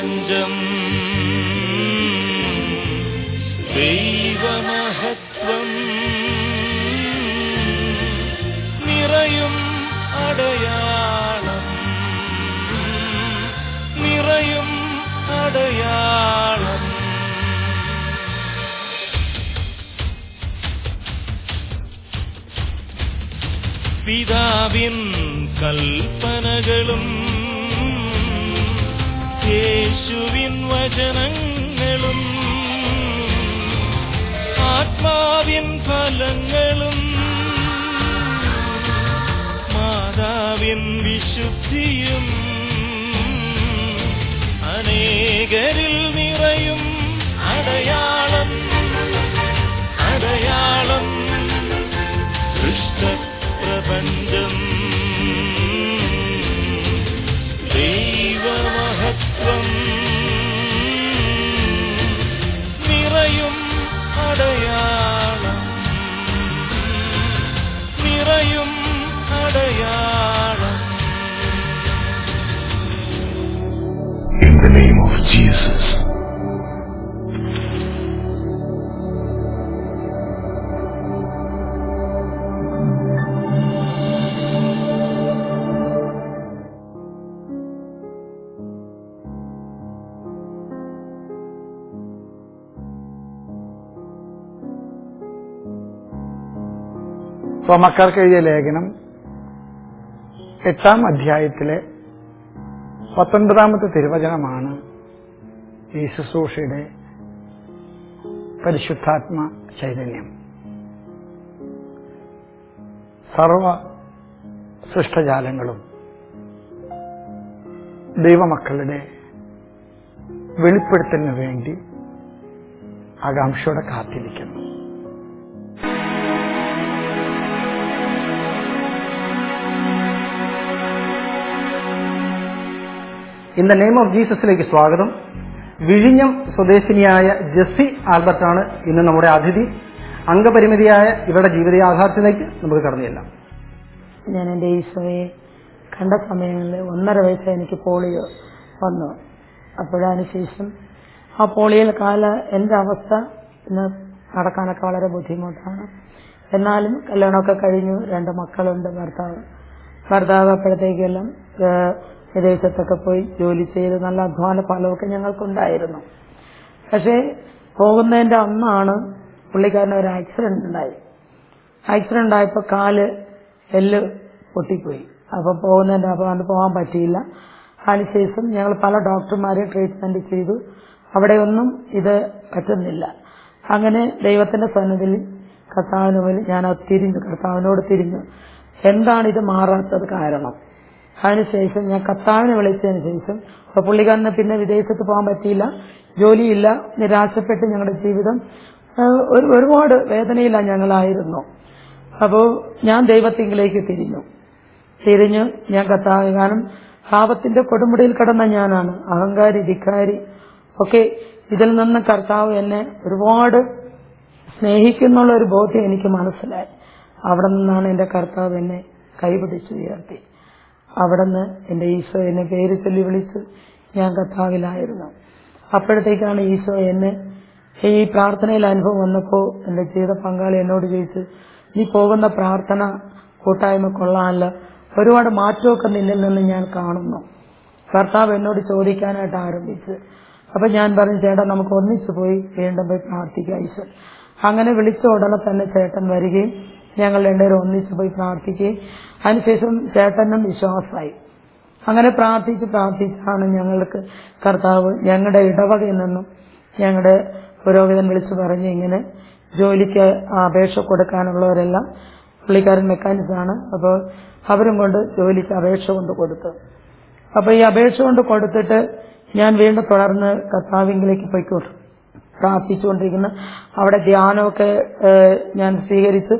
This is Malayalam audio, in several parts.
സൃഷ്ടപ്രപഞ്ചം ദൈവമഹത്വം നിറയും അടയാളം. നിറയും അടയാളം. പിതാവിൻ കൽപ്പനകളും വചനങ്ങളും ആത്മാവിൻ ഫലങ്ങളും റോമക്കാർക്ക് എഴുതിയ ലേഖനം എട്ടാം അധ്യായത്തിലെ പത്തൊൻപതാമത്തെ തിരുവചനമാണ് ഈ ശുശ്രൂഷയുടെ പരിശുദ്ധാത്മ ചൈതന്യം. സർവ സൃഷ്ടജാലങ്ങളും ദൈവമക്കളുടെ വെളിപ്പെടുത്തലിനു വേണ്ടി ആകാംക്ഷയോടെ കാത്തിരിക്കുന്നു. ഇൻ ദ നെയിം ഓഫ് ജീസസിലേക്ക് സ്വാഗതം. വിഴിഞ്ഞം സ്വദേശിനിയായ ജെസ്സി ആൽബർട്ടാണ് ഇന്ന് നമ്മുടെ അതിഥി. അംഗപരിമിതിയായ ഇവരുടെ ജീവിത യാഥാർത്ഥ്യത്തിലേക്ക് നമുക്ക് കടന്നു ഞാൻ എന്റെ ഈശോയെ കണ്ട സമയങ്ങളിൽ ഒന്നര വയസ്സ് എനിക്ക് പോളിയോ വന്നു. അപ്പോഴാണ് ശേഷം ആ പോളിയോയിൽ കാല എന്റെ അവസ്ഥ ഇന്ന് നടക്കാനൊക്കെ വളരെ ബുദ്ധിമുട്ടാണ്. എന്നാലും കല്യാണമൊക്കെ കഴിഞ്ഞു. രണ്ട് മക്കളുണ്ട് ഭർത്താവ്. ഭർത്താവ് അപ്പോഴത്തേക്കെല്ലാം വിദേശത്തൊക്കെ പോയി ജോലി ചെയ്ത് നല്ല അധ്വാന ഫലമൊക്കെ ഞങ്ങൾക്കുണ്ടായിരുന്നു. പക്ഷേ പോകുന്നതിന്റെ അന്നാണ് പുള്ളിക്കാരന് ഒരു ആക്സിഡന്റ് ഉണ്ടായി. ആക്സിഡന്റ് ആയപ്പോൾ കാൽ എല്ല് പൊട്ടിപ്പോയി. അപ്പൊ പോകുന്നതിന്റെ അന്ന് പോകാൻ പറ്റിയില്ല. അതിനുശേഷം ഞങ്ങൾ പല ഡോക്ടർമാരെ ട്രീറ്റ്മെന്റ് ചെയ്തു. അവിടെയൊന്നും ഇത് പറ്റുന്നില്ല. അങ്ങനെ ദൈവത്തിന്റെ സന്നിധിയിൽ കർത്താവിന് ഞാൻ തിരിഞ്ഞു കർത്താവിനോട് തിരിഞ്ഞു. എന്താണ് ഇത് മാറാത്തത് കാരണം? അതിനുശേഷം ഞാൻ കർത്താവിനെ വിളിച്ചതിന് ശേഷം അപ്പൊ പുള്ളിക്കാരന് പിന്നെ വിദേശത്ത് പോകാൻ പറ്റിയില്ല ജോലിയില്ല നിരാശപ്പെട്ട് ഞങ്ങളുടെ ജീവിതം ഒരുപാട് വേദനയില്ല ഞങ്ങളായിരുന്നു. അപ്പോ ഞാൻ ദൈവത്തിങ്കിലേക്ക് തിരിഞ്ഞു. തിരിഞ്ഞു ഞാൻ കർത്താവ് കാരണം പാപത്തിന്റെ കൊടുമുടിയിൽ കടന്ന ഞാനാണ്. അഹങ്കാരി ധിക്കാരി. ഒക്കെ ഇതിൽ നിന്ന് കർത്താവ് എന്നെ ഒരുപാട് സ്നേഹിക്കുന്നുള്ള ഒരു ബോധ്യം എനിക്ക് മനസ്സിലായി. അവിടെ നിന്നാണ് എന്റെ കർത്താവ് എന്നെ കൈപിടിച്ചു ഉയർത്തി എന്റെ ഈശോ എന്നെ പേര് ചൊല്ലി വിളിച്ച് ഞാൻ കർത്താവിലായിരുന്നു. അപ്പോഴത്തേക്കാണ് ഈശോ എന്നെ ഈ പ്രാർത്ഥനയിൽ അനുഭവം വന്നപ്പോൾ എന്റെ ജീവിത പങ്കാളി എന്നോട് ചോദിച്ചു നീ പോകുന്ന പ്രാർത്ഥന കൂട്ടായ്മ കൊള്ളാനല്ല ഒരുപാട് മാറ്റമൊക്കെ നിന്നിൽ നിന്ന് ഞാൻ കാണുന്നു. കർത്താവ് എന്നോട് ചോദിക്കാനായിട്ട് ആരംഭിച്ചു. അപ്പൊ ഞാൻ പറഞ്ഞു ചേട്ടാ നമുക്ക് ഒന്നിച്ചു പോയി വീണ്ടും പോയി പ്രാർത്ഥിക്കാം ഈശോ. അങ്ങനെ വിളിച്ച ഉടനെ തന്നെ ചേട്ടൻ വരികയും ഞങ്ങൾ രണ്ടുപേരും ഒന്നിച്ചു പോയി പ്രാർത്ഥിക്കുകയും അതിനുശേഷം ചേട്ടനും വിശ്വാസമായി. അങ്ങനെ പ്രാർത്ഥിച്ച് പ്രാർത്ഥിച്ചാണ് ഞങ്ങൾക്ക് കർത്താവ് ഞങ്ങളുടെ ഇടവകയിൽ നിന്നും ഞങ്ങളുടെ പുരോഹിതൻ വിളിച്ചു പറഞ്ഞ് ഇങ്ങനെ ജോലിക്ക് അപേക്ഷ കൊടുക്കാനുള്ളവരെല്ലാം പുള്ളിക്കാരൻ മെക്കാനിക്സാണ് അപ്പോൾ അവരും കൊണ്ട് ജോലിക്ക് അപേക്ഷ കൊണ്ട് കൊടുത്തു. അപ്പോൾ ഈ അപേക്ഷ കൊണ്ട് കൊടുത്തിട്ട് ഞാൻ വീണ്ടും തുടർന്ന് കർത്താവിംഗിലേക്ക് പോയിക്കോട്ടു. പ്രാർത്ഥിച്ചുകൊണ്ടിരിക്കുന്ന അവിടെ ധ്യാനമൊക്കെ ഞാൻ സ്വീകരിച്ച്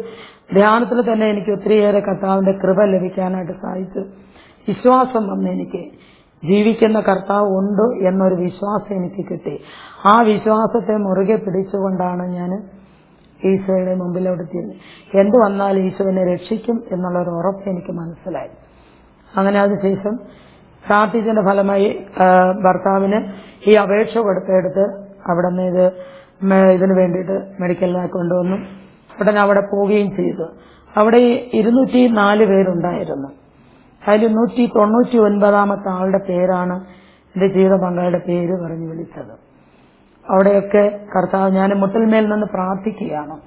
ധ്യാനത്തിൽ തന്നെ എനിക്ക് ഒത്തിരിയേറെ കർത്താവിന്റെ കൃപ ലഭിക്കാനായിട്ട് സാധിച്ചു. വിശ്വാസം വന്ന് എനിക്ക് ജീവിക്കുന്ന കർത്താവ് ഉണ്ട് എന്നൊരു വിശ്വാസം എനിക്ക് കിട്ടി. ആ വിശ്വാസത്തെ മുറുകെ പിടിച്ചുകൊണ്ടാണ് ഞാൻ ഈശോയുടെ മുമ്പിലോട്ട് തിരിഞ്ഞു എന്ത് വന്നാലും ഈശോ എന്നെ രക്ഷിക്കും എന്നുള്ളൊരു ഉറപ്പ് എനിക്ക് മനസ്സിലായി. അങ്ങനെ അതിനുശേഷം പ്രാർത്ഥിച്ചതിന്റെ ഫലമായി ഭർത്താവിന് ഈ അപേക്ഷ കൊടുത്തെടുത്ത് അവിടെ നിന്ന് ഇത് ഇതിനു വേണ്ടിയിട്ട് മെഡിക്കലിനായി കൊണ്ടുവന്നു. ഉടനെ അവിടെ പോവുകയും ചെയ്തു. അവിടെ ഇരുന്നൂറ്റി നാല് പേരുണ്ടായിരുന്നു. അതിൽ നൂറ്റി തൊണ്ണൂറ്റി ഒൻപതാമത്തെ ആളുടെ പേരാണ് എന്റെ ജീവിത പങ്കാളിയുടെ പേര് പറഞ്ഞു വിളിച്ചത്. അവിടെയൊക്കെ കർത്താവ് ഞാൻ മുട്ടൽമേൽ നിന്ന് പ്രാർത്ഥിക്കുകയാണ്.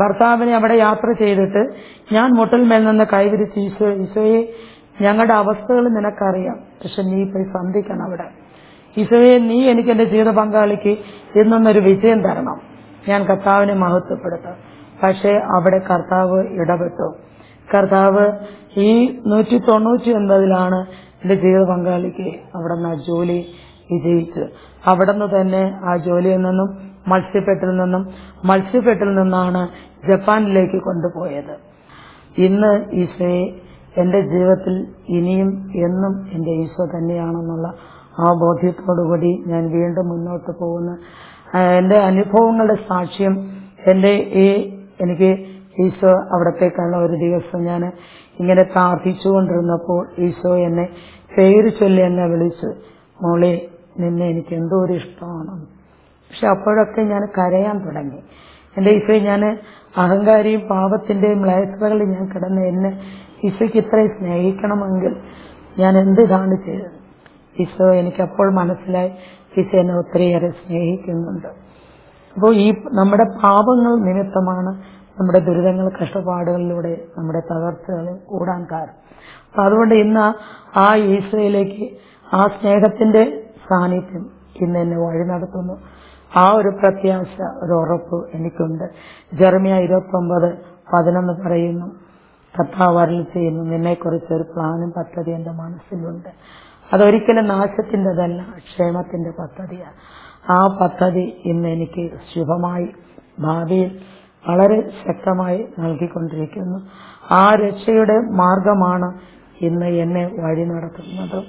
ഭർത്താവിനെ അവിടെ യാത്ര ചെയ്തിട്ട് ഞാൻ മുട്ടൽമേൽ നിന്ന് കൈവിരിച്ച് ഈശോ ഈശോയെ ഞങ്ങളുടെ അവസ്ഥകൾ നിനക്കറിയാം. പക്ഷെ നീ പോയി സന്ധിക്കണം അവിടെ. ഈശോയെ നീ എനിക്ക് എന്റെ ജീവിത പങ്കാളിക്ക് ഇന്നൊന്നൊരു വിജയം തരണം. ഞാൻ കർത്താവിനെ മഹത്വപ്പെടുത്താം. പക്ഷേ അവിടെ കർത്താവ് ഇടപെട്ടു. കർത്താവ് ഈ നൂറ്റി തൊണ്ണൂറ്റി ഒൻപതിലാണ് എന്റെ ജീവിത പങ്കാളിക്ക് അവിടെ നിന്ന് ആ ജോലി വിജയിച്ചു അവിടെ നിന്ന് തന്നെ ആ ജോലിയിൽ നിന്നും മത്സ്യപ്പെട്ടിൽ നിന്നും മത്സ്യപ്പെട്ടിൽ നിന്നാണ് ജപ്പാനിലേക്ക് കൊണ്ടുപോയത്. ഇന്ന് ഈശോയെ എന്റെ ജീവിതത്തിൽ ഇനിയും എന്നും എന്റെ ഈശോ തന്നെയാണെന്നുള്ള ആ ബോധ്യത്തോടുകൂടി ഞാൻ വീണ്ടും മുന്നോട്ട് പോകുന്ന. എന്റെ അനുഭവങ്ങളുടെ സാക്ഷ്യം എന്റെ ഈ എനിക്ക് ഈശോ അവിടത്തേക്കാണ് ഒരു ദിവസം ഞാൻ ഇങ്ങനെ പ്രാർത്ഥിച്ചുകൊണ്ടിരുന്നപ്പോൾ ഈശോ എന്നെ പേര് ചൊല്ലി എന്നെ വിളിച്ചു മോളെ നിന്നെ എനിക്ക് എന്തോ ഒരു ഇഷ്ടമാണ്. പക്ഷെ അപ്പോഴൊക്കെ ഞാൻ കരയാൻ തുടങ്ങി. എന്റെ ഈശോയെ ഞാൻ അഹങ്കാരിയും പാപത്തിന്റെയും മ്ലേച്ഛതകളിൽ ഞാൻ കിടന്ന് എന്നെ ഈശോയ്ക്ക് ഇത്രയും സ്നേഹിക്കണമെങ്കിൽ ഞാൻ എന്ത് ഇതാണ് ചെയ്തത്? ഈശോ എനിക്കപ്പോൾ മനസ്സിലായി ഈശോ എന്നെ ഒത്തിരിയേറെ സ്നേഹിക്കുന്നുണ്ട്. അപ്പോൾ ഈ നമ്മുടെ പാപങ്ങൾ നിമിത്തമാണ് നമ്മുടെ ദുരിതങ്ങൾ കഷ്ടപ്പാടുകളിലൂടെ നമ്മുടെ തകർച്ചകൾ കൂടാൻ കാരണം. അപ്പൊ അതുകൊണ്ട് ഇന്ന് ആ ഈശോയിലേക്ക് ആ സ്നേഹത്തിന്റെ സാന്നിധ്യം ഇന്ന് എന്നെ വഴി നടത്തുന്നു. ആ ഒരു പ്രത്യാശ ഒരു ഉറപ്പ് എനിക്കുണ്ട്. ജെർമിയ ഇരുപത്തി ഒമ്പത് പതിനൊന്ന് പറയുന്നു കർത്താവ് അരുളി ചെയ്യുന്നു നിന്നെക്കുറിച്ച് ഒരു പ്ലാനും പദ്ധതി എന്റെ മനസ്സിലുണ്ട്. അതൊരിക്കലും നാശത്തിന്റെതല്ല ക്ഷേമത്തിന്റെ പദ്ധതിയാണ്. ആ പദ്ധതി ഇന്ന് എനിക്ക് ശുഭമായി ഭാവിയിൽ വളരെ ശക്തമായി നൽകിക്കൊണ്ടിരിക്കുന്നു. ആ രക്ഷയുടെ മാർഗമാണ് ഇന്ന് എന്നെ വഴി നടത്തുന്നത്.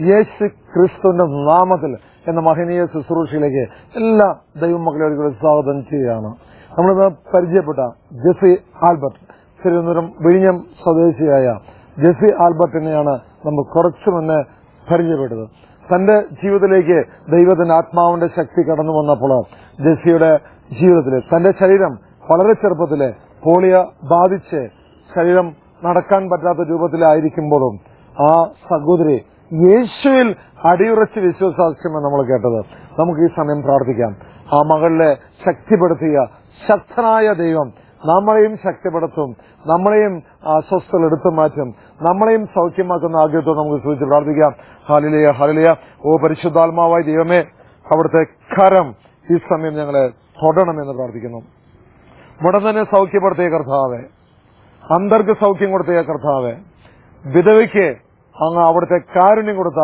യേശു ക്രിസ്തുവിന്റെ നാമത്തിൽ എന്ന മഹനീയ ശുശ്രൂഷയിലേക്ക് എല്ലാ ദൈവം മക്കളെ സ്വാഗതം ചെയ്യുകയാണ്. നമ്മളിന്ന് പരിചയപ്പെട്ട ജെസി ആൽബർട്ട് തിരുവനന്തപുരം വിഴിഞ്ഞം സ്വദേശിയായ ജെസി ആൽബർട്ടിനെയാണ് നമ്മൾ കുറച്ചു മുന്നേ പരിചയപ്പെട്ടത്. തന്റെ ജീവിതത്തിലേക്ക് ദൈവത്തിന്റെ ആത്മാവിന്റെ ശക്തി കടന്നു വന്നപ്പോൾ ജെസിയുടെ ജീവിതത്തിൽ തന്റെ ശരീരം വളരെ ചെറുപ്പത്തിലെ പോളിയ ബാധിച്ച് ശരീരം നടക്കാൻ പറ്റാത്ത രൂപത്തിലായിരിക്കുമ്പോഴും ആ സഹോദരി യേശുവിൽ അടിയുറച്ച് വിശ്വസാക്ഷ്യമാണ് നമ്മൾ കേട്ടത്. നമുക്ക് ഈ സമയം പ്രാർത്ഥിക്കാം. ആ മകളിലെ ശക്തിപ്പെടുത്തിയ ശക്തനായ ദൈവം നമ്മളെയും ശക്തിപ്പെടുത്തും. നമ്മളെയും അസ്വസ്ഥകൾ എടുത്തു മാറ്റും. നമ്മളെയും സൗഖ്യമാക്കുന്ന ആഗ്രഹത്തോട് നമുക്ക് സൂചിച്ച് പ്രാർത്ഥിക്കാം. ഹാലിലയ ഹാലിലയ ഓ പരിശുദ്ധാത്മാവായ ദൈവമേ അവിടുത്തെ കരം ഈ സമയം ഞങ്ങളെ തൊടണമെന്ന് പ്രാർത്ഥിക്കുന്നു. ഉടൻ തന്നെ സൗഖ്യപ്പെടുത്തിയ കർത്താവെ അന്തർക്ക് സൗഖ്യം കൊടുത്തിയ കർത്താവെ വിധവയ്ക്ക് അങ്ങ് അവിടുത്തെ കാരുണ്യം കൊടുത്ത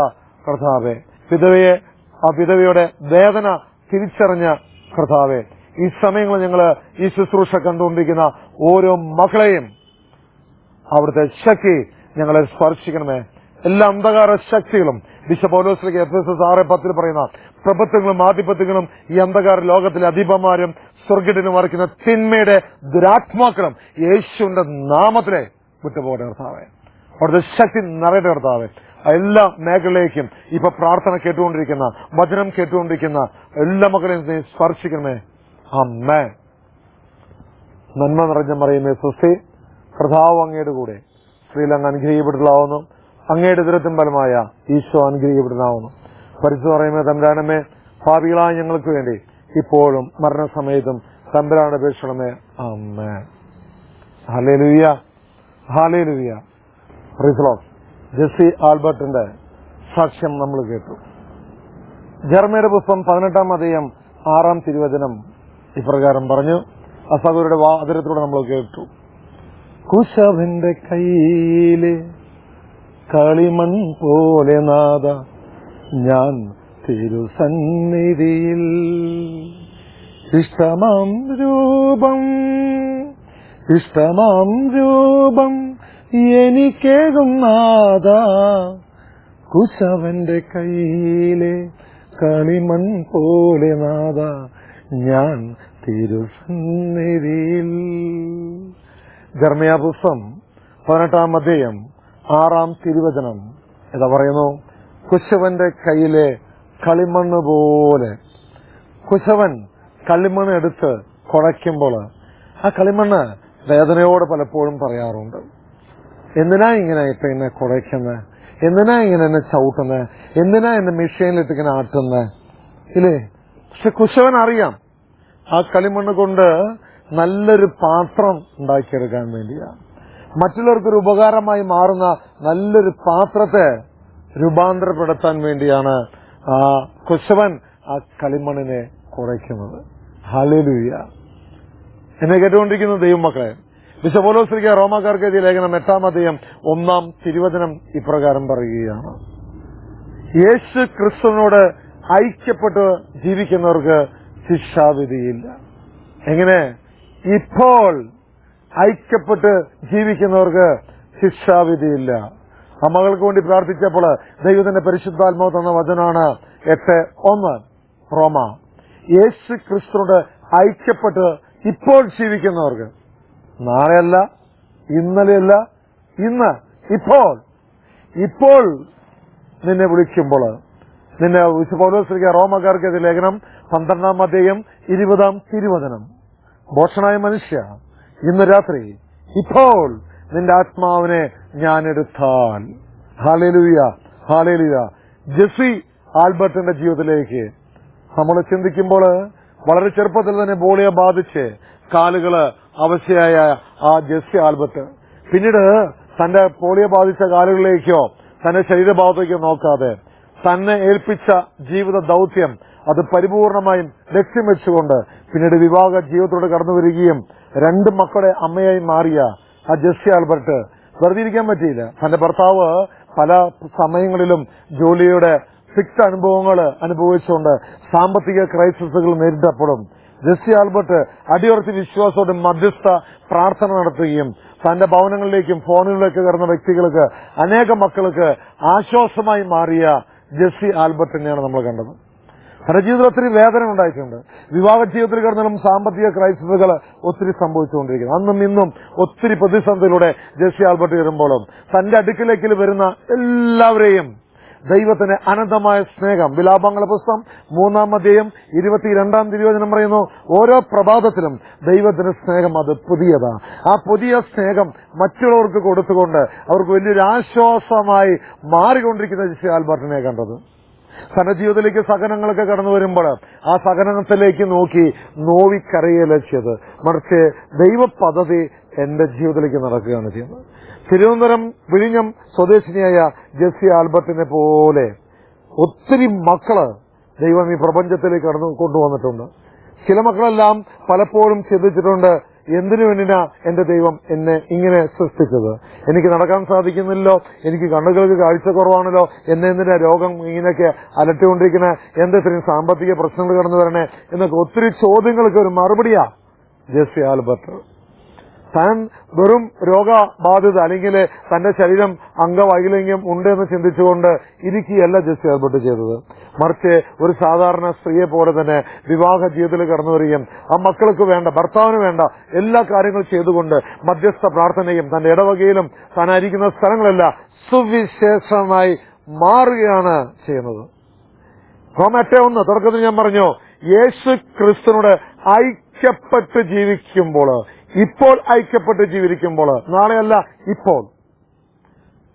കർത്താവെ. വിധവയെ ആ വിധവയുടെ വേദന തിരിച്ചറിഞ്ഞ കർത്താവെ. ഈ സമയങ്ങളിൽ ഞങ്ങൾ ഈ ശുശ്രൂഷ കണ്ടുകൊണ്ടിരിക്കുന്ന ഓരോ മക്കളെയും അവിടുത്തെ ശക്തി ഞങ്ങളെ സ്പർശിക്കണമേ. എല്ലാ അന്ധകാര ശക്തികളും വിശ്വപൗലോസിലേക്ക് എഫ് എസ് എസ് ആറ് പത്തിൽ പറയുന്ന പ്രഭുത്വങ്ങളും ആധിപത്യങ്ങളും ഈ അന്ധകാര ലോകത്തിലെ അധിപന്മാരും സ്വർഗിടനും വരയ്ക്കുന്ന തിന്മയുടെ ദുരാത്മാക്കളും യേശുവിന്റെ നാമത്തിലെ വിട്ടുപോകട്ടെ കർത്താവെ. അവിടുത്തെ ശക്തി നിറയട്ടെ കർത്താവെ. എല്ലാ മേഖലയിലേക്കും ഇപ്പൊ പ്രാർത്ഥന കേട്ടുകൊണ്ടിരിക്കുന്ന വചനം കേട്ടുകൊണ്ടിരിക്കുന്ന എല്ലാ മക്കളെയും നീ സ്പർശിക്കണമേ. അമ്മേ നന്മ നിറഞ്ഞ മറിയുമേ സുസ്ഥി കർത്താവ് അങ്ങയുടെ കൂടെ സ്ത്രീലങ്ങ് അനുഗ്രഹിക്കപ്പെട്ടിട്ടുള്ളാവുന്നു അങ്ങയുടെ ദുരത്തും ഫലമായ ഈശോ അനുഗ്രഹിക്കപ്പെട്ടിട്ടുണ്ടാവുന്നു പരിശുദ്ധ പറയുമേ തമ്പരാനമേ ഭാവികളായ ഞങ്ങൾക്ക് വേണ്ടി ഇപ്പോഴും മരണസമയത്തും തമ്പരാനുടെ അപേക്ഷണമേ അമ്മേ ഹാലേലുയ്യ ഹാലേലുയ്യ റിസ്ലോ ജെസ്സി ആൽബർട്ടിന്റെ സാക്ഷ്യം നമ്മൾ കേട്ടു. ജർമ്മയുടെ പുസ്തകം പതിനെട്ടാം അധികം ആറാം തിരുവചനം ഇപ്രകാരം പറഞ്ഞു. അസഹോദരുടെ വാതിരത്തിലൂടെ നമ്മൾ കേട്ടു. കുശവന്റെ കയ്യിലെ കളിമൺ പോലെ നാദ ഞാൻ തിരുസന്നിധിയിൽ ഇഷ്ടമാം രൂപം ഇഷ്ടമാം രൂപം എനിക്കേകും നാദാ. കുശവന്റെ കയ്യിലെ കളിമൺ പോലെ നാദ. ഞാൻ തിരുസന്നിധിയിൽ. ജർമ്മയാ പുസ്തം പതിനെട്ടാം അധ്യയം ആറാം തിരുവചനം. എന്താ പറയുന്നു കുശവന്റെ കയ്യിലെ കളിമണ്ണ് പോലെ. കുശവൻ കളിമണ്ണ് എടുത്ത് കുഴയ്ക്കുമ്പോൾ ആ കളിമണ്ണ് വേദനയോട് പലപ്പോഴും പറയാറുണ്ട്. എന്തിനാ ഇങ്ങനെ ഇപ്പൊ എന്നെ കുറയ്ക്കുന്നത് എന്തിനാ ഇങ്ങനെ എന്നെ ചവിട്ടുന്നത് എന്തിനാ എന്നെ മെഷീനിലിട്ട് ഇങ്ങനെ ആട്ടുന്നത് ഇല്ലേ? പക്ഷെ കുശവൻ അറിയാം. ആ കളിമണ്ണ് കൊണ്ട് നല്ലൊരു പാത്രം ഉണ്ടാക്കിയെടുക്കാൻ വേണ്ടിയാ. മറ്റുള്ളവർക്കൊരു ഉപകാരമായി മാറുന്ന നല്ലൊരു പാത്രത്തെ രൂപാന്തരപ്പെടുത്താൻ വേണ്ടിയാണ് ആ കുശവൻ ആ കളിമണ്ണിനെ കുറയ്ക്കുന്നത് ഹാലേലുയ്യ എന്നെ കേട്ടുകൊണ്ടിരിക്കുന്ന ദൈവമക്കളെ. വിശപോലോസ്ലിക്ക റോമാക്കാർക്ക് എഴുതിയ ലേഖനം എട്ടാം അധികം ഒന്നാം തിരുവചനം ഇപ്രകാരം പറയുകയാണ്. യേശു ക്രിസ്തുവിനോട് ഐക്യപ്പെട്ട് ജീവിക്കുന്നവർക്ക് ശിക്ഷാവിധിയില്ല. എങ്ങനെ? ഇപ്പോൾ ഐക്യപ്പെട്ട് ജീവിക്കുന്നവർക്ക് ശിക്ഷാവിധിയില്ല. ആ വേണ്ടി പ്രാർത്ഥിച്ചപ്പോൾ ദൈവത്തിന്റെ പരിശുദ്ധാത്മാവ് തന്ന വചനാണ് എട്ട് ഒന്ന്. റോമ യേശു ക്രിസ്തുനോട് ഐക്യപ്പെട്ട് ഇപ്പോൾ ജീവിക്കുന്നവർക്ക് നാളെയല്ല ഇന്നലെയല്ല ഇന്ന് ഇപ്പോൾ. ഇപ്പോൾ നിന്നെ വിളിക്കുമ്പോൾ നിന്നെ പൗലോസ്ലിക്ക റോമക്കാർക്ക് ഇത് ലേഖനം പന്ത്രണ്ടാം അധ്യയം ഇരുപതാം തിരുവചനം. ഭോഷണായ മനുഷ്യ ഇന്ന് രാത്രി ഇപ്പോൾ നിന്റെ ആത്മാവിനെ ഞാൻ എടുത്താൽ. Hallelujah hallelujah. ജെസി ആൽബർട്ടിന്റെ ജീവിതത്തിലേക്ക്. നമ്മൾ ചിന്തിക്കുമ്പോൾ വളരെ ചെറുപ്പത്തിൽ തന്നെ ബോളിയെ ബാധിച്ച് കാലുകൾ അവശയായ ആ ജെസ്സി ആൽബർട്ട്. പിന്നീട് തന്റെ പോളിയോ ബാധിച്ച കാലുകളിലേക്കോ തന്റെ ശരീരഭാഗത്തേക്കോ നോക്കാതെ തന്നെ ഏൽപ്പിച്ച ജീവിത ദൌത്യം അത് പരിപൂർണമായും ലക്ഷ്യം വെച്ചുകൊണ്ട് പിന്നീട് വിവാഹ ജീവിതത്തോട് കടന്നു വരികയും രണ്ട് മക്കളുടെ അമ്മയായി മാറിയ ആ ജെസ്സി ആൽബർട്ട് വെറുതെ ഇരിക്കാൻ പറ്റിയില്ല. തന്റെ ഭർത്താവ് പല സമയങ്ങളിലും ജോലിയുടെ ഫിക്സ് അനുഭവങ്ങൾ അനുഭവിച്ചുകൊണ്ട് സാമ്പത്തിക ക്രൈസിസുകൾ നേരിട്ടപ്പോഴും ജെസ്സി ആൽബർട്ട് അടിയുറച്ച് വിശ്വാസത്തോടെ മധ്യസ്ഥ പ്രാർത്ഥന നടത്തുകയും തന്റെ ഭവനങ്ങളിലേക്കും ഫോണുകളിലേക്ക് കയറുന്ന വ്യക്തികൾക്ക് അനേക മക്കൾക്ക് ആശ്വാസമായി മാറിയ ജെസ്സി ആൽബർട്ടിനെയാണ് നമ്മൾ കണ്ടത്. തന്റെ ജീവിതത്തിൽ ഒത്തിരി വേദന ഉണ്ടായിട്ടുണ്ട്. വിവാഹ ജീവിതത്തിൽ കിടന്നാലും സാമ്പത്തിക ക്രൈസിസുകൾ ഒത്തിരി സംഭവിച്ചുകൊണ്ടിരിക്കുന്നു. അന്നും ഇന്നും ഒത്തിരി പ്രതിസന്ധിയിലൂടെ ജെസ്സി ആൽബർട്ട് വരുമ്പോഴും തന്റെ അടുക്കിലേക്ക് വരുന്ന എല്ലാവരെയും ദൈവത്തിന് അനന്തമായ സ്നേഹം. വിലാപങ്ങളുടെ പുസ്തകം മൂന്നാം അധ്യയം ഇരുപത്തിരണ്ടാം തിരുവചനം പറയുന്നു ഓരോ പ്രഭാതത്തിലും ദൈവത്തിന് സ്നേഹം അത് പുതിയതാ. ആ പുതിയ സ്നേഹം മറ്റുള്ളവർക്ക് കൊടുത്തുകൊണ്ട് അവർക്ക് വലിയൊരു ആശ്വാസമായി മാറിക്കൊണ്ടിരിക്കുന്ന ജിസി ആൽബർട്ടിനെ കണ്ടത്. സനജീവിതത്തിലേക്ക് ജീവിതത്തിലേക്ക് സഹനങ്ങളൊക്കെ കടന്നു വരുമ്പോൾ ആ സഹനത്തിലേക്ക് നോക്കി നോവിക്കരയല്ല മറിച്ച് ദൈവ പദ്ധതി എന്റെ ജീവിതത്തിലേക്ക് നടക്കുകയാണ് ചെയ്യുന്നത് തിരുവനന്തപുരം വിഴിഞ്ഞം സ്വദേശിനിയായ ജെസ്സി ആൽബർട്ടിനെ പോലെ ഒത്തിരി മക്കൾ ദൈവം ഈ പ്രപഞ്ചത്തിലേക്ക് കടന്നു കൊണ്ടുവന്നിട്ടുണ്ട്. ചില മക്കളെല്ലാം പലപ്പോഴും ചിന്തിച്ചിട്ടുണ്ട് എന്തിനു വേണ്ടിനാ എന്റെ ദൈവം എന്നെ ഇങ്ങനെ സൃഷ്ടിച്ചത്? എനിക്ക് നടക്കാൻ സാധിക്കുന്നില്ലോ എനിക്ക് കണ്ണുകൾക്ക് കാഴ്ച കുറവാണല്ലോ എന്നെ എന്തിനാ രോഗം ഇങ്ങനെയൊക്കെ അലട്ടിക്കൊണ്ടിരിക്കുന്ന എന്താ ഇത്രയും സാമ്പത്തിക പ്രശ്നങ്ങൾ കടന്നു വരണേ? എന്നൊക്കെ ഒത്തിരി ചോദ്യങ്ങൾക്ക് ഒരു മറുപടിയാ ജെസ്സി ആൽബർട്ട്. താൻ വെറും രോഗബാധിത അല്ലെങ്കിൽ തന്റെ ശരീരം അംഗവൈകല്യം ഉണ്ട് എന്ന് ചിന്തിച്ചുകൊണ്ട് ഇരിക്കുകയല്ല ജസ്റ്റ് ഏർപ്പെട്ട് ചെയ്തത്. മറിച്ച് ഒരു സാധാരണ സ്ത്രീയെ പോലെ തന്നെ വിവാഹ ജീവിതത്തിൽ കടന്നു വരികയും ആ മക്കൾക്ക് വേണ്ട ഭർത്താവിന് വേണ്ട എല്ലാ കാര്യങ്ങളും ചെയ്തുകൊണ്ട് മധ്യസ്ഥ പ്രാർത്ഥനയും തന്റെ ഇടവകയിലും താനായിരിക്കുന്ന സ്ഥലങ്ങളെല്ലാം സുവിശേഷമായി മാറുകയാണ് ചെയ്യുന്നത്. റോമറ്റെ ഒന്ന് തുടക്കത്തിൽ ഞാൻ പറഞ്ഞു യേശു ക്രിസ്തുനോട് ഐക്യപ്പെട്ട് ജീവിക്കുമ്പോൾ ഇപ്പോൾ ഐക്യപ്പെട്ട് ജീവിക്കുമ്പോൾ. നാളെയല്ല ഇപ്പോൾ.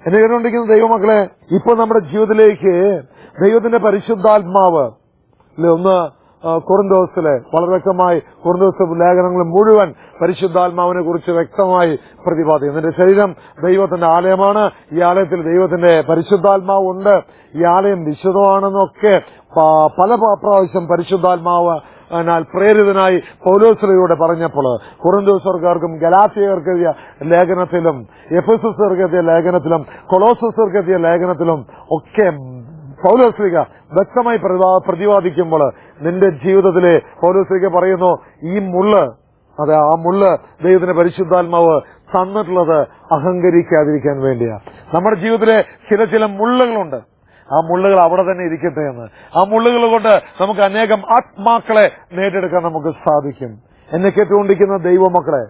എന്നെ കണ്ടുകൊണ്ടിരിക്കുന്ന ദൈവമക്കളെ ഇപ്പോൾ നമ്മുടെ ജീവിതത്തിലേക്ക് ദൈവത്തിന്റെ പരിശുദ്ധാത്മാവ് അല്ലെ ഒന്ന് കുറുന്തോസിലെ വളരെ വ്യക്തമായി കുറുന്തോസ് ലേഖനങ്ങൾ മുഴുവൻ പരിശുദ്ധാത്മാവിനെ കുറിച്ച് വ്യക്തമായി പ്രതിപാദിക്കും എന്റെ ശരീരം ദൈവത്തിന്റെ ആലയമാണ്. ഈ ആലയത്തിൽ ദൈവത്തിന്റെ പരിശുദ്ധാത്മാവ് ഉണ്ട് ഈ ആലയം വിശുദ്ധമാണെന്നൊക്കെ പല പ്ര- പ്രാവശ്യം പരിശുദ്ധാത്മാവ് പ്രേരിതനായി പൗലോസിലൂടെ പറഞ്ഞപ്പോൾ കുറുന്തോസർക്കാർക്കും ഗലാസിയർക്ക് ലേഖനത്തിലും എഫസർക്ക് എത്തിയ ലേഖനത്തിലും കൊളോസർക്ക് എത്തിയ ലേഖനത്തിലും ഒക്കെ പൗലോസ്ലിക വ്യക്തമായി പ്രതിപാ- പ്രതിപാദിക്കുമ്പോൾ നിന്റെ ജീവിതത്തിലെ പൗലോസ്ലിക പറയുന്നു ഈ മുള്ള് അതെ ആ മുള്ള് ദൈവത്തിന് പരിശുദ്ധാത്മാവ് തന്നിട്ടുള്ളത് അഹങ്കരിക്കാതിരിക്കാൻ വേണ്ടിയാണ് നമ്മുടെ ജീവിതത്തിലെ ചില ചില മുള്ളുകളുണ്ട്. ആ മുള്ളുകൾ അവിടെ തന്നെ ഇരിക്കട്ടെ എന്ന്. ആ മുള്ളുകൾ കൊണ്ട് നമുക്ക് അനേകം ആത്മാക്കളെ നേടിയെടുക്കാൻ നമുക്ക് സാധിക്കും. എന്നെ കേട്ടുകൊണ്ടിരിക്കുന്ന ദൈവമക്കളെ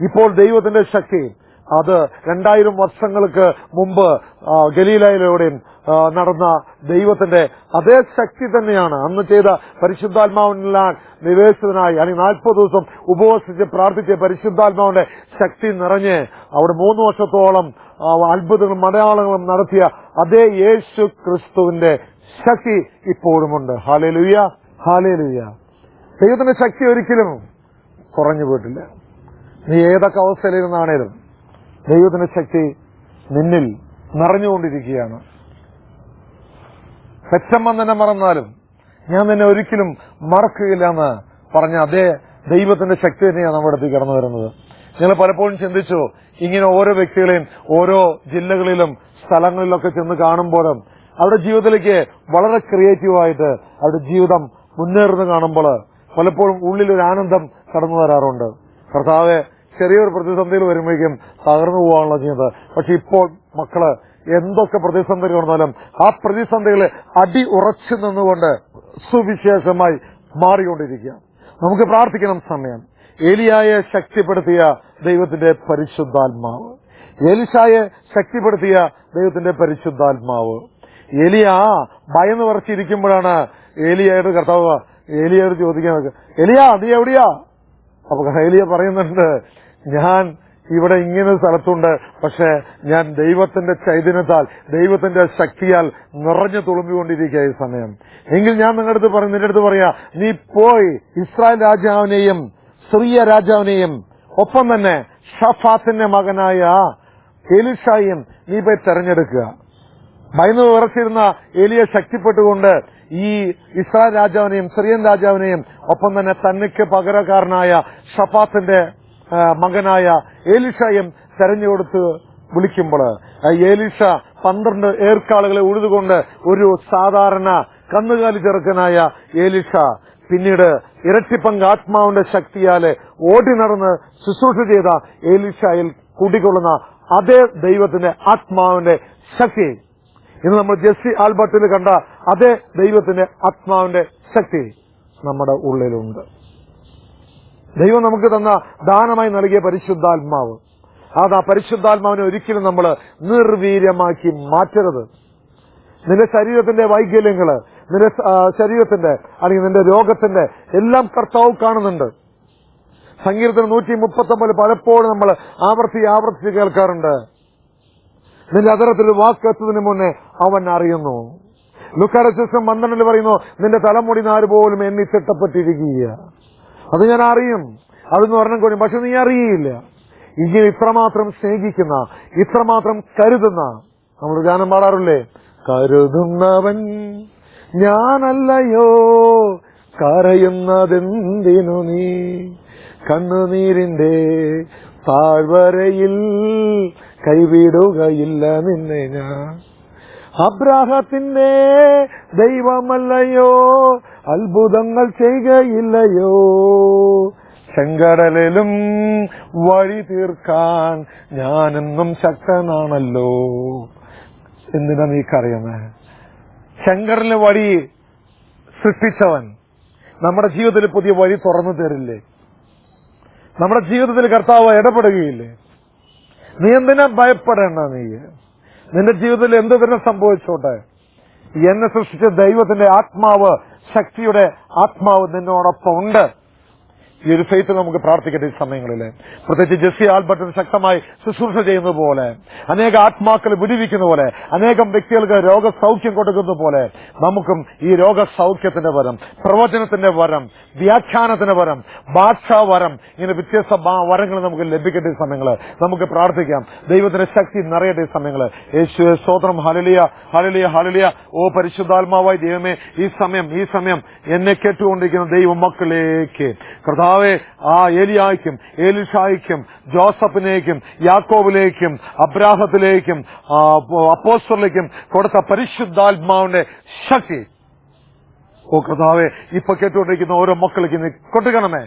ഇപ്പോൾ ദൈവത്തിന്റെ ശക്തി അത് രണ്ടായിരം വർഷങ്ങൾക്ക് മുമ്പ് ഗലീലയിലൂടെയും നടന്ന ദൈവത്തിന്റെ അതേ ശക്തി തന്നെയാണ്. അന്ന് ചെയ്ത പരിശുദ്ധാത്മാവിനാൽ നിവേശിതനായി അല്ലെങ്കിൽ നാൽപ്പത് ദിവസം ഉപവസിച്ച് പ്രാർത്ഥിച്ച് പരിശുദ്ധാത്മാവിന്റെ ശക്തി നിറഞ്ഞ് അവിടെ മൂന്ന് വർഷത്തോളം അത്ഭുതങ്ങളും മലയാളങ്ങളും നടത്തിയ അതേ യേശു ക്രിസ്തുവിന്റെ ശക്തി ഇപ്പോഴുമുണ്ട്. ഹാലേലുയ്യ ഹാലേലുയ്യ ദൈവത്തിന്റെ ശക്തി ഒരിക്കലും കുറഞ്ഞു പോയിട്ടില്ല. നീ ഏതൊക്കെ അവസ്ഥയിലിരുന്നാണേലും ദൈവത്തിന്റെ ശക്തി നിന്നിൽ നിറഞ്ഞുകൊണ്ടിരിക്കുകയാണ്. പെറ്റമ്മ തന്നെ മറന്നാലും ഞാൻ നിന്നെ ഒരിക്കലും മറക്കുകയില്ല എന്ന് പറഞ്ഞ അതേ ദൈവത്തിന്റെ ശക്തി തന്നെയാണ് നമ്മുടെ അടുത്ത് കടന്നു വരുന്നത്. നിങ്ങൾ പലപ്പോഴും ചിന്തിച്ചു ഇങ്ങനെ ഓരോ വ്യക്തികളെയും ഓരോ ജില്ലകളിലും സ്ഥലങ്ങളിലൊക്കെ ചെന്ന് കാണുമ്പോഴും അവരുടെ ജീവിതത്തിലേക്ക് വളരെ ക്രിയേറ്റീവായിട്ട് അവരുടെ ജീവിതം മുന്നേറുന്നത് കാണുമ്പോൾ പലപ്പോഴും ഉള്ളിലൊരു ആനന്ദം കടന്നു വരാറുണ്ട്. കർത്താവെ ചെറിയൊരു പ്രതിസന്ധിയിൽ വരുമ്പോഴേക്കും തകർന്നു പോകാനുള്ള ചെയ്യുന്നത്. പക്ഷെ ഇപ്പോൾ മക്കൾ എന്തൊക്കെ പ്രതിസന്ധികൾ വന്നാലും ആ പ്രതിസന്ധികളെ അടി ഉറച്ചു നിന്നുകൊണ്ട് സുവിശേഷമായി മാറിക്കൊണ്ടിരിക്കുക നമുക്ക് പ്രാർത്ഥിക്കണം സമയം. ഏലിയായെ ശക്തിപ്പെടുത്തിയ ദൈവത്തിന്റെ പരിശുദ്ധാത്മാവ്. എലിശായെ ശക്തിപ്പെടുത്തിയ ദൈവത്തിന്റെ പരിശുദ്ധാത്മാവ്. എലിയ ഭയന്ന് പറിച്ചിരിക്കുമ്പോഴാണ് എലിയായിട്ട് കർത്താവ് ഏലിയോട് ചോദിക്കാൻ എലിയാ നീ എവിടെയാ? അപ്പൊ ഏലിയ പറയുന്നുണ്ട് ഞാൻ ഇവിടെ ഇങ്ങനെ സ്ഥലത്തുണ്ട് പക്ഷെ ഞാൻ ദൈവത്തിന്റെ ചൈതന്യത്താൽ ദൈവത്തിന്റെ ശക്തിയാൽ നിറഞ്ഞു തുളുമ്പിക്കൊണ്ടിരിക്കുക ഈ സമയം. എങ്കിൽ ഞാൻ നിങ്ങളുടെ അടുത്ത് പറയും നിന്റെ അടുത്ത് പറയാ നീ പോയി ഇസ്രായേൽ രാജാവിനെയും സിറിയ രാജാവിനെയും ഒപ്പം തന്നെ ഷഫാത്തിന്റെ മകനായ എലിഷായും നീ പോയി തെരഞ്ഞെടുക്കുക. ഭയന്ന് വിറച്ചിരുന്ന എലിയെ ശക്തിപ്പെട്ടുകൊണ്ട് ഈ ഇസ്രായേൽ രാജാവിനെയും സിറിയൻ രാജാവിനെയും ഒപ്പം തന്നെ തന്നിക്ക് പകരക്കാരനായ ഷഫാത്തിന്റെ മകനായ ഏലിഷയും തെരഞ്ഞുകൊടുത്ത് വിളിക്കുമ്പോൾ ഏലിഷ പന്ത്രണ്ട് ഏർക്കാളുകളെ ഉഴുതുകൊണ്ട് ഒരു സാധാരണ കന്നുകാലി ചെറുക്കനായ ഏലിഷ പിന്നീട് ഇരട്ടിപ്പങ്ക് ആത്മാവിന്റെ ശക്തിയാലെ ഓടി നടന്ന് ശുശ്രൂഷ ചെയ്ത ഏലിഷയിൽ കൂടിക്കൊള്ളുന്ന അതേ ദൈവത്തിന്റെ ആത്മാവിന്റെ ശക്തി. ഇന്ന് നമ്മൾ ജെസ്സി ആൽബർട്ടിൽ കണ്ട അതേ ദൈവത്തിന്റെ ആത്മാവിന്റെ ശക്തി നമ്മുടെ ഉള്ളിലുണ്ട്. ദൈവം നമുക്ക് തന്ന ദാനമായി നൽകിയ പരിശുദ്ധാത്മാവ്. അത് ആ പരിശുദ്ധാത്മാവിനെ ഒരിക്കലും നമ്മൾ നിർവീര്യമാക്കി മാറ്റരുത്. നിന്റെ ശരീരത്തിന്റെ വൈകല്യങ്ങൾ നിന്റെ ശരീരത്തിന്റെ അല്ലെങ്കിൽ നിന്റെ രോഗത്തിന്റെ എല്ലാം കർത്താവ് കാണുന്നുണ്ട്. സംഗീതത്തിന് നൂറ്റി മുപ്പത്തൊമ്പത് പലപ്പോഴും നമ്മൾ ആവർത്തി ആവർത്തിച്ച് കേൾക്കാറുണ്ട്. നിന്റെ അതരത്തിൽ വാക്കെത്തുന്നതിന് മുന്നേ അവൻ അറിയുന്നു. ലുക്കാര ശിഷ്ടം പന്ത്രണ്ടിൽ പറയുന്നു നിന്റെ തലമുടി നാര് പോലും എണ്ണി തിട്ടപ്പെട്ടിരിക്കുക അത് ഞാൻ അറിയും അതെന്ന് പറഞ്ഞ കൊണ്ടും പക്ഷെ നീ അറിയില്ല. ഇങ്ങനെ ഇത്രമാത്രം സ്നേഹിക്കുന്ന ഇത്രമാത്രം കരുതുന്ന നമ്മൾ ഗാനം പാടാറില്ലേ? കരുതുന്നവൻ ഞാനല്ലയോ? കരയുന്നതെന്തിനു നീ? കണ്ണുനീരിന്റെ താഴ്വരയിൽ കൈവിടുകയില്ല നിന്നെ ഞാൻ. അബ്രാഹത്തിന്റെ ദൈവമല്ലയോ? അത്ഭുതങ്ങൾ ചെയ്യുകയില്ലയോ? ചെങ്കടലിലും വഴി തീർക്കാൻ ഞാനെന്നും ശക്തനാണല്ലോ. എന്തിനാ നീക്കറിയുന്നേ ശങ്കറിന് വഴി സൃഷ്ടിച്ചവൻ നമ്മുടെ ജീവിതത്തിൽ പുതിയ വഴി തുറന്നു തരില്ലേ? നമ്മുടെ ജീവിതത്തിൽ കർത്താവ് ഇടപെടുകയില്ലേ? നീ എന്തിനാ ഭയപ്പെടേണ്ട നീ? നിന്റെ ജീവിതത്തിൽ എന്ത് തന്നെ സംഭവിച്ചോട്ടെ? എന്നെ സൃഷ്ടിച്ച ദൈവത്തിന്റെ ആത്മാവ് ശക്തിയുടെ ആത്മാവ് നിന്നോടൊപ്പം ഉണ്ട്. ഈ ഒരു നമുക്ക് പ്രാർത്ഥിക്കട്ടെ ഈ സമയങ്ങളിൽ പ്രത്യേകിച്ച് ജെസ്സി ആൽബർട്ടിന് ശക്തമായി ശുശ്രൂഷ ചെയ്യുന്ന പോലെ അനേക ആത്മാക്കളെ വിടിവിക്കുന്ന പോലെ അനേകം വ്യക്തികൾക്ക് രോഗസൗഖ്യം കൊടുക്കുന്ന പോലെ നമുക്കും ഈ രോഗസൗഖ്യത്തിന്റെ വരം പ്രവചനത്തിന്റെ വരം വ്യാഖ്യാനത്തിന്റെ വരം ഭാഷാ വരം ഇങ്ങനെ വ്യത്യസ്ത വരങ്ങൾ നമുക്ക് ലഭിക്കട്ടെ ഈ സമയങ്ങൾ നമുക്ക് പ്രാർത്ഥിക്കാം. ദൈവത്തിന്റെ ശക്തി നിറയട്ടെ ഈ സമയങ്ങൾ യേശു സ്തോത്രം. ഹലലിയ ഹലലിയ ഹലലിയ ഓ പരിശുദ്ധാത്മാവായി ദൈവമേ ഈ സമയം ഈ സമയം എന്നെ കേട്ടുകൊണ്ടിരിക്കുന്ന ദൈവം മക്കളിലേക്ക് കർത്താവെ ആ ഏലിയായ്ക്കും ഏലിഷായിക്കും ജോസഫിനേക്കും യാക്കോബിലേക്കും അബ്രാഹത്തിലേക്കും അപ്പോസ്റ്ററിലേക്കും കൊടുത്ത പരിശുദ്ധാത്മാവിന്റെ ശക്തി. ഓ കർത്താവെ ഇപ്പൊ കേട്ടുകൊണ്ടിരിക്കുന്ന ഓരോ മക്കളിലേക്ക് നീ കൊണ്ടുകണമേ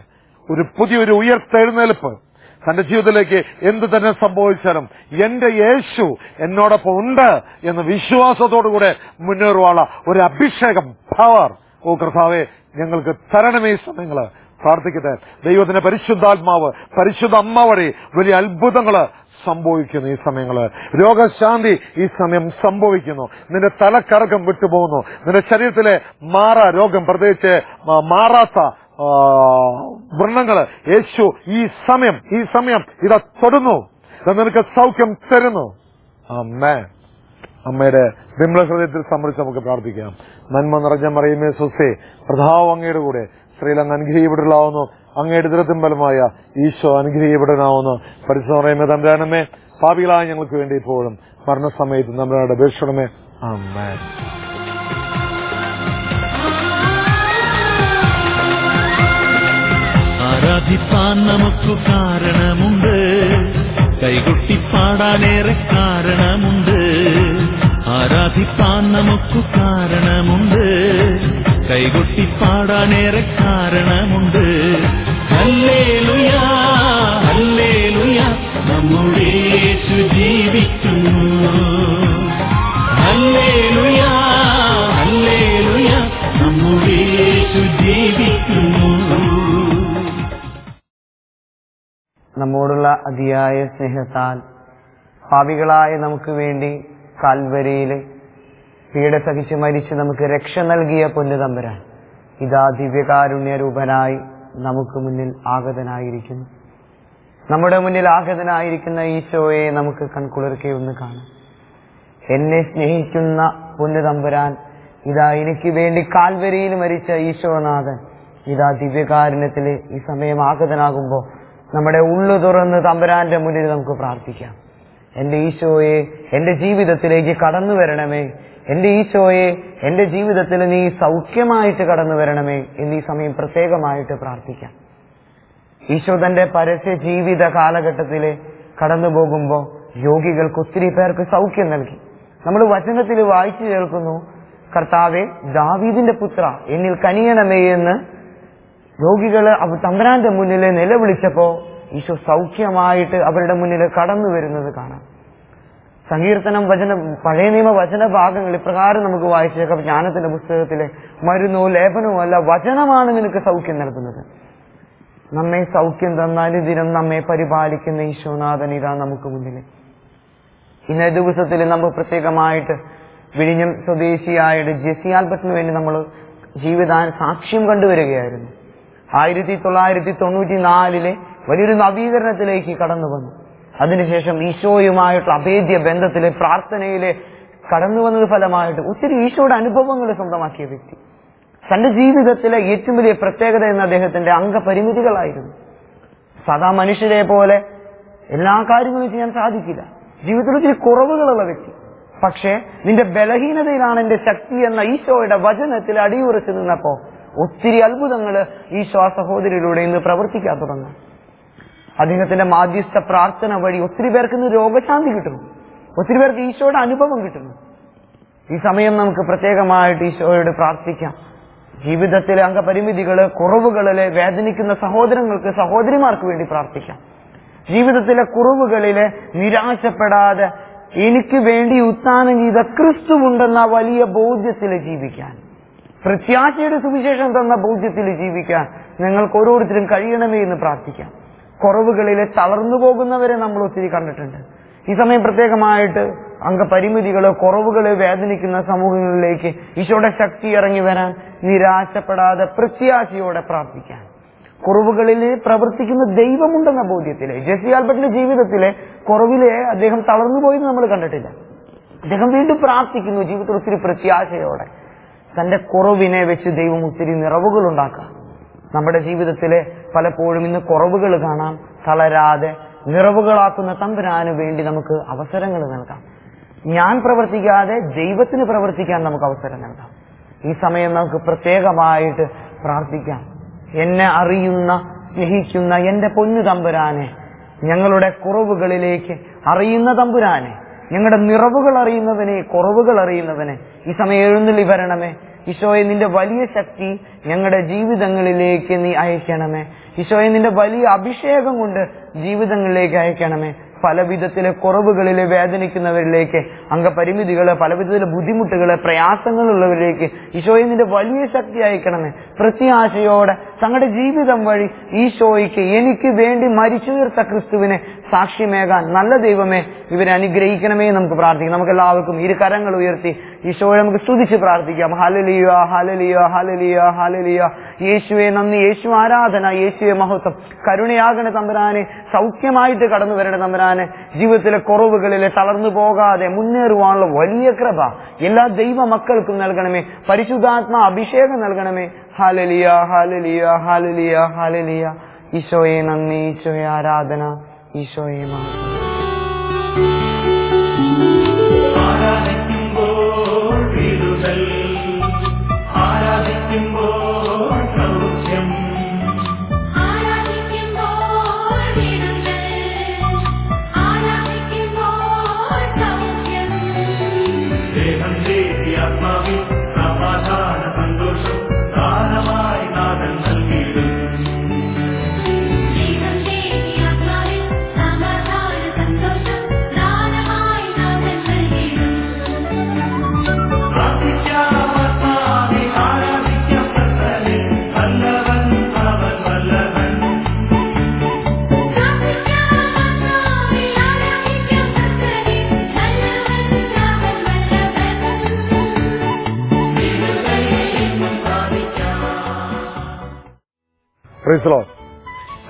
ഒരു പുതിയൊരു ഉയർത്തെഴുന്നേൽപ്പ്. തന്റെ ജീവിതത്തിലേക്ക് എന്ത് തന്നെ സംഭവിച്ചാലും എന്റെ യേശു എന്നോടൊപ്പം ഉണ്ട് എന്ന വിശ്വാസത്തോടുകൂടെ മുന്നേറുവാനുള്ള ഒരു അഭിഷേകം പവർ ഓ കർത്താവെ ഞങ്ങൾക്ക് തരണമേ സമയങ്ങൾ. പ്രാർത്ഥിക്കട്ടെ. ദൈവത്തിന്റെ പരിശുദ്ധാത്മാവ് പരിശുദ്ധ അമ്മ വഴി വലിയ അത്ഭുതങ്ങൾ സംഭവിക്കുന്നു ഈ സമയങ്ങൾ. രോഗശാന്തി ഈ സമയം സംഭവിക്കുന്നു. നിന്റെ തലക്കറക്കം വിട്ടുപോകുന്നു. നിന്റെ ശരീരത്തിലെ മാറ രോഗം പ്രത്യേകിച്ച് മാറാത്ത വ്രണങ്ങൾ യേശു ഈ സമയം ഈ സമയം ഇതാ തൊടുന്നു. നിനക്ക് സൗഖ്യം തരുന്നു. അമ്മേ അമ്മയുടെ വിമല ഹൃദയത്തിൽ സംബന്ധിച്ച് നമുക്ക് പ്രാർത്ഥിക്കാം. നന്മ നിറഞ്ഞ മറിയുമേ സുസേ പ്രധാവ് അങ്ങയുടെ കൂടെ സ്ത്രീലങ്ങ് അനുഗ്രഹിക്കപ്പെടലാവുന്നു അങ്ങയുടെ ദൃഢത്തിൻ ഫലമായ ഈശോ അനുഗ്രഹീപടനാവുന്നു പരിസരമേ തമ്പരാനമേ പാപികളായ ഞങ്ങൾക്ക് വേണ്ടി ഇപ്പോഴും മരണസമയത്ത് നമ്മുടെ അപേക്ഷണമേ അമ്മേ ആരാധിപ്പാൻ നമുക്കു കാരണമുണ്ട്. കൈകൊട്ടിപ്പാടാനേറെ കാരണമുണ്ട്. ആരാധിപ്പാൻ നമുക്കു കാരണമുണ്ട്. കൈകൊട്ടിപ്പാടാനേറെ കാരണമുണ്ട്. ഹല്ലേലൂയാ ഹല്ലേലൂയാ നമ്മുടെ യേശു നമ്മുടെ യേശു ജീവിക്കുന്നു. നമ്മോടുള്ള അതിയായ സ്നേഹത്താൽ ഭാവികളായ നമുക്ക് വേണ്ടി കാൽവരിയിൽ പീഡ സഹിച്ച് മരിച്ച് നമുക്ക് രക്ഷ നൽകിയ പൊന്നുതമ്പരാൻ ഇതാ ദിവ്യകാരുണ്യ രൂപനായി നമുക്ക് മുന്നിൽ ആഗതനായിരിക്കുന്നു. നമ്മുടെ മുന്നിൽ ആഗതനായിരിക്കുന്ന ഈശോയെ നമുക്ക് കൺകുളിർക്കെ ഒന്ന് കാണാം. എന്നെ സ്നേഹിക്കുന്ന പൊന്നുതമ്പുരാൻ ഇതാ എനിക്ക് വേണ്ടി കാൽവരിയിൽ മരിച്ച ഈശോനാഥൻ ഇതാ ദിവ്യകാരുണ്യത്തിൽ ഈ സമയം ആഗതനാകുമ്പോൾ നമ്മുടെ ഉള്ളു തുറന്ന് തമ്പുരാന്റെ മുന്നിൽ നമുക്ക് പ്രാർത്ഥിക്കാം. എന്റെ ഈശോയെ എന്റെ ജീവിതത്തിലേക്ക് കടന്നു വരണമേ. എന്റെ ഈശോയെ എന്റെ ജീവിതത്തിൽ നീ സൗഖ്യമായിട്ട് കടന്നു വരണമേ എന്ന് ഈ സമയം പ്രത്യേകമായിട്ട് പ്രാർത്ഥിക്കാം. ഈശോ തന്റെ പരസ്യ ജീവിത കാലഘട്ടത്തിൽ കടന്നു പോകുമ്പോൾ രോഗികൾക്ക് ഒത്തിരി പേർക്ക് സൗഖ്യം നൽകി. നമ്മൾ വചനത്തിൽ വായിച്ചു കേൾക്കുന്നു കർത്താവെ ദാവീദിന്റെ പുത്ര എന്നിൽ കനിയണമേ എന്ന് രോഗികൾ അവ തമ്പരാന്റെ മുന്നിൽ നിലവിളിച്ചപ്പോ ഈശോ സൗഖ്യമായിട്ട് അവരുടെ മുന്നിൽ കടന്നു വരുന്നത് കാണാം. സങ്കീർത്തനം വചന പഴയ നിയമ വചന ഭാഗങ്ങൾ ഇപ്രകാരം നമുക്ക് വായിച്ചേക്കാം ജ്ഞാനത്തിന്റെ പുസ്തകത്തിലെ മരുന്നോ ലേപനമോ അല്ല വചനമാണ് നിനക്ക് സൗഖ്യം നൽകുന്നത്. നമ്മെ സൗഖ്യം തന്നാലും ദിനം നമ്മെ പരിപാലിക്കുന്ന ഈശോനാഥൻ ഇതാ നമുക്ക് മുന്നിൽ ഇന്നേ ദിവസത്തിൽ നമ്മൾ പ്രത്യേകമായിട്ട് വിഴിഞ്ഞം സ്വദേശിയായിട്ട് ജെസി ആൽബർട്ടിന് വേണ്ടി നമ്മൾ ജീവിത സാക്ഷ്യം കണ്ടുവരികയായിരുന്നു. ആയിരത്തി തൊള്ളായിരത്തി തൊണ്ണൂറ്റി നാലിലെ വലിയൊരു നവീകരണത്തിലേക്ക് കടന്നു വന്നു. അതിനുശേഷം ഈശോയുമായിട്ടുള്ള അഭേദ്യ ബന്ധത്തിലെ പ്രാർത്ഥനയിലെ കടന്നു വന്നത് ഫലമായിട്ട് ഒത്തിരി ഈശോയുടെ അനുഭവങ്ങൾ സ്വന്തമാക്കിയ വ്യക്തി. തന്റെ ജീവിതത്തിലെ ഏറ്റവും വലിയ പ്രത്യേകത എന്ന അദ്ദേഹത്തിന്റെ അംഗപരിമിതികളായിരുന്നു. സാധാ മനുഷ്യരെ പോലെ എല്ലാ കാര്യങ്ങളും ചെയ്യാൻ സാധിക്കില്ല. ജീവിതത്തിൽ ഒത്തിരി കുറവുകളുള്ള വ്യക്തി. പക്ഷേ നിന്റെ ബലഹീനതയിലാണ് എന്റെ ശക്തി എന്ന ഈശോയുടെ വചനത്തിൽ അടിയുറച്ചു നിന്നപ്പോ ഒത്തിരി അത്ഭുതങ്ങൾ ഈശോ ആ സഹോദരിയിലൂടെ ഇന്ന് പ്രവർത്തിക്കാൻ തുടങ്ങും അദ്ദേഹത്തിന്റെ മാധ്യസ്ഥ പ്രാർത്ഥന വഴി ഒത്തിരി പേർക്ക് ഇന്ന് രോഗശാന്തി കിട്ടുന്നു. ഒത്തിരി പേർക്ക് ഈശോയുടെ അനുഭവം കിട്ടുന്നു. ഈ സമയം നമുക്ക് പ്രത്യേകമായിട്ട് ഈശോയോട് പ്രാർത്ഥിക്കാം. ജീവിതത്തിലെ അംഗപരിമിതികൾ കുറവുകളിൽ വേദനിക്കുന്ന സഹോദരങ്ങൾക്ക് സഹോദരിമാർക്ക് വേണ്ടി പ്രാർത്ഥിക്കാം. ജീവിതത്തിലെ കുറവുകളിലെ നിരാശപ്പെടാതെ എനിക്ക് വേണ്ടി ഉത്ഥാനം ചെയ്ത ക്രിസ്തുവുണ്ടെന്ന വലിയ ബോധ്യത്തിൽ ജീവിക്കാൻ. പ്രത്യാശയുടെ സുവിശേഷം തന്ന ബോധ്യത്തിൽ ജീവിക്കാൻ നിങ്ങൾക്ക് ഓരോരുത്തരും കഴിയണമേ എന്ന് പ്രാർത്ഥിക്കാം. കുറവുകളിലെ തളർന്നു പോകുന്നവരെ നമ്മൾ ഒത്തിരി കണ്ടിട്ടുണ്ട്. ഈ സമയം പ്രത്യേകമായിട്ട് അംഗപരിമിതികൾ കുറവുകൾ വേദനിക്കുന്ന സമൂഹങ്ങളിലേക്ക് ഈശോയുടെ ശക്തി ഇറങ്ങി വരാൻ നിരാശപ്പെടാതെ പ്രത്യാശയോടെ പ്രാർത്ഥിക്കാൻ. കുറവുകളിൽ പ്രവർത്തിക്കുന്ന ദൈവമുണ്ടെന്ന ബോധ്യത്തിലെ ജെസി ആൽബർട്ടിന്റെ ജീവിതത്തിലെ കുറവിലെ അദ്ദേഹം തളർന്നുപോയി നമ്മൾ കണ്ടിട്ടില്ല. അദ്ദേഹം വീണ്ടും പ്രാർത്ഥിക്കുന്നു ജീവിതത്തിൽ ഒത്തിരി പ്രത്യാശയോടെ. തന്റെ കുറവിനെ വെച്ച് ദൈവം ഒത്തിരി നിറവുകൾ ഉണ്ടാക്കാം നമ്മുടെ ജീവിതത്തിലെ പലപ്പോഴും ഇന്ന് കുറവുകൾ കാണാം. തളരാതെ നിറവുകളാക്കുന്ന തമ്പുരാന് വേണ്ടി നമുക്ക് അവസരങ്ങൾ നൽകാം. ഞാൻ പ്രവർത്തിക്കാതെ ദൈവത്തിന് പ്രവർത്തിക്കാൻ നമുക്ക് അവസരം നൽകാം. ഈ സമയം നമുക്ക് പ്രത്യേകമായിട്ട് പ്രാർത്ഥിക്കാം. എന്നെ അറിയുന്ന സ്നേഹിക്കുന്ന എന്റെ പൊന്നു തമ്പുരാനെ ഞങ്ങളുടെ കുറവുകളിലേക്ക് അറിയുന്ന തമ്പുരാനെ ഞങ്ങളുടെ നിറവുകൾ അറിയുന്നവനെ കുറവുകൾ അറിയുന്നവനെ ഈ സമയം എഴുന്നള്ളി വരണമേ. ഈശോയെ നിന്റെ വലിയ ശക്തി ഞങ്ങളുടെ ജീവിതങ്ങളിലേക്ക് നീ അയക്കണമേ. ഈശോയെ നിന്റെ വലിയ അഭിഷേകം കൊണ്ട് ജീവിതങ്ങളിലേക്ക് അയക്കണമേ. പല വിധത്തിലെ കുറവുകളിലെ വേദനിക്കുന്നവരിലേക്ക് അംഗപരിമിതികൾ പല വിധത്തിലെ ബുദ്ധിമുട്ടുകൾ പ്രയാസങ്ങളുള്ളവരിലേക്ക് ഈശോയെ നിന്റെ വലിയ ശക്തി അയക്കണമേ. പ്രത്യാശയോടെ തങ്ങളുടെ ജീവിതം വഴി ഈശോയ്ക്ക് എനിക്ക് വേണ്ടി മരിച്ചു തീർത്ത ക്രിസ്തുവിനെ സാക്ഷ്യമേകാൻ നല്ല ദൈവമേ ഇവരെ അനുഗ്രഹിക്കണമേ നമുക്ക് പ്രാർത്ഥിക്കാം. നമുക്ക് എല്ലാവർക്കും ഇരു കരങ്ങൾ ഉയർത്തി ഈശോയെ നമുക്ക് സ്തുതിച്ച് പ്രാർത്ഥിക്കാം. ഹലലിയ ഹലലിയ ഹലലിയ ഹലലിയ യേശുവെ നന്ദി. യേശു ആരാധന യേശുവെ മഹത്വം. കരുണയാകണ തമ്പരാനെ സൗഖ്യമായിട്ട് കടന്നു വരണ തമ്പുരാനെ ജീവിതത്തിലെ കുറവുകളിലെ തളർന്നു പോകാതെ മുന്നേറുവാനുള്ള വലിയ കൃപ എല്ലാ ദൈവ മക്കൾക്കും നൽകണമേ. പരിശുദ്ധാത്മ അഭിഷേകം നൽകണമേ. ഹാലലിയ ഹാലലിയ ഹാലലിയ ഹാലലിയ ഈശോയെ നന്ദി. ഈശോയെ ആരാധന. ഈശോയെ മഹത്വം ആരാധിക്കുമ്പോൾ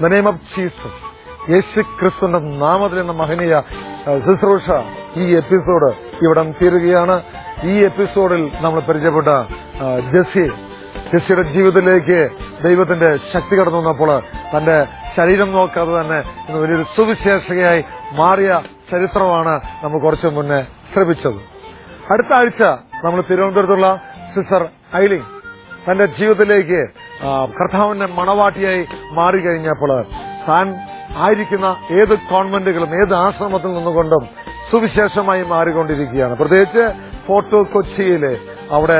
ദ നെയിം ഓഫ് ജീസസ് യേശു ക്രിസ്തുവിന്റെ നാമത്തിൽ എന്ന മഹനീയ ശുശ്രൂഷ ഈ എപ്പിസോഡ് ഇവിടെ തീരുകയാണ്. ഈ എപ്പിസോഡിൽ നമ്മൾ പരിചയപ്പെട്ട ജെസ്സി. ജെസ്സിയുടെ ജീവിതത്തിലേക്ക് ദൈവത്തിന്റെ ശക്തി കടന്നു വന്നപ്പോൾ തന്റെ ശരീരം നോക്കാതെ തന്നെ ഇന്ന് വലിയൊരു സുവിശേഷകയായി മാറിയ ചരിത്രമാണ് നമ്മൾ കുറച്ചു മുന്നേ ശ്രമിച്ചത്. അടുത്ത ആഴ്ച നമ്മൾ തിരുവനന്തപുരത്തുള്ള സിസ്റ്റർ ഐലിംഗ് തന്റെ ജീവിതത്തിലേക്ക് കർത്താവിന്റെ മണവാട്ടിയായി മാറിക്കഴിഞ്ഞപ്പോൾ താൻ ആയിരിക്കുന്ന ഏത് കോൺവെന്റുകളും ഏത് ആശ്രമത്തിൽ നിന്നുകൊണ്ടും സുവിശേഷമായി മാറിക്കൊണ്ടിരിക്കുകയാണ്. പ്രത്യേകിച്ച് ഫോർട്ട് കൊച്ചിയിലെ അവിടെ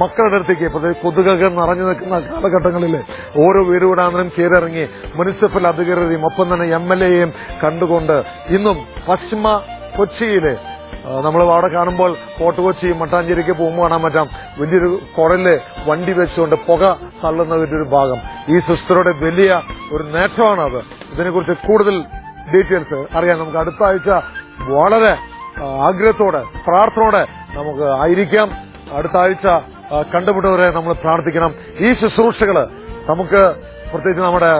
മക്കളുടെ അടുത്തേക്ക് കൊതുകൊക്കെ നിറഞ്ഞു നിൽക്കുന്ന കാലഘട്ടങ്ങളിൽ ഓരോ വീടുകൂടാന്തരം കീഴിറങ്ങി മുനിസിപ്പൽ അധികൃതരെയും ഒപ്പം തന്നെ എം എൽ എയും കണ്ടുകൊണ്ട് ഇന്നും പശ്ചിമ കൊച്ചിയിലെ നമ്മൾ അവിടെ കാണുമ്പോൾ ഫോർട്ട് കൊച്ചി മട്ടാഞ്ചേരിക്ക് പോകുമ്പോൾ കാണാൻ പറ്റാം. വലിയൊരു കുടലിൽ വണ്ടി വെച്ചുകൊണ്ട് പുക തള്ളുന്ന ഒരു ഭാഗം. ഈ സിസ്റ്ററുടെ വലിയ ഒരു നേട്ടമാണ് അത് ഇതിനെക്കുറിച്ച് കൂടുതൽ ഡീറ്റെയിൽസ് അറിയാൻ നമുക്ക് അടുത്ത ആഴ്ച വളരെ ആഗ്രഹത്തോടെ പ്രാർത്ഥനയോടെ നമുക്ക് ആയിരിക്കാം. അടുത്ത ആഴ്ച കണ്ടുമുട്ടുന്നവരെ നമ്മൾ പ്രാർത്ഥിക്കണം. ഈ ശുശ്രൂഷകൾ നമുക്ക് പ്രത്യേകിച്ച് നമ്മുടെ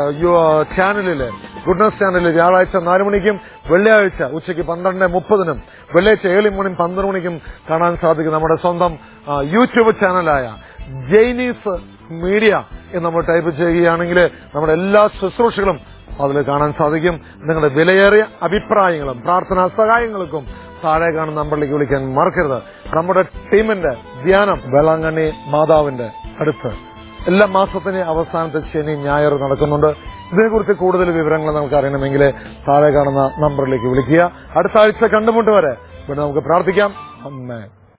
ചാനലിൽ ഗുഡ്നസ് ചാനലിൽ വ്യാഴാഴ്ച നാല് മണിക്കും വെള്ളിയാഴ്ച ഉച്ചയ്ക്ക് പന്ത്രണ്ട് മുപ്പതിനും വെള്ളിയാഴ്ച ഏഴ് മണി പന്ത്രണ്ട് മണിക്കും കാണാൻ സാധിക്കും നമ്മുടെ സ്വന്തം യൂട്യൂബ് ചാനലായ ജൈനീസ് മീഡിയ എന്ന് നമ്മൾ ടൈപ്പ് ചെയ്യുകയാണെങ്കിൽ നമ്മുടെ എല്ലാ ശുശ്രൂഷകളും അതിൽ കാണാൻ സാധിക്കും. നിങ്ങളുടെ വിലയേറിയ അഭിപ്രായങ്ങളും പ്രാർത്ഥനാ സഹായങ്ങൾക്കും താഴെ കാണുന്ന നമ്പറിലേക്ക് വിളിക്കാൻ മറക്കരുത്. നമ്മുടെ ടീമിന്റെ ധ്യാനം വേളാങ്കണ്ണി മാതാവിന്റെ അടുത്ത്. എല്ലാ മാസത്തിന് അവസാനത്തെ ശനി ഞായർ നടക്കുന്നുണ്ട്. ഇതിനെക്കുറിച്ച് കൂടുതൽ വിവരങ്ങൾ നമുക്ക് അറിയണമെങ്കിൽ താഴെ കാണുന്ന നമ്പറിലേക്ക് വിളിക്കുക. അടുത്ത ആഴ്ച കണ്ടുമുട്ട് വരെ. ഇവിടെ നമുക്ക് പ്രാർത്ഥിക്കാം. അമ്മേ.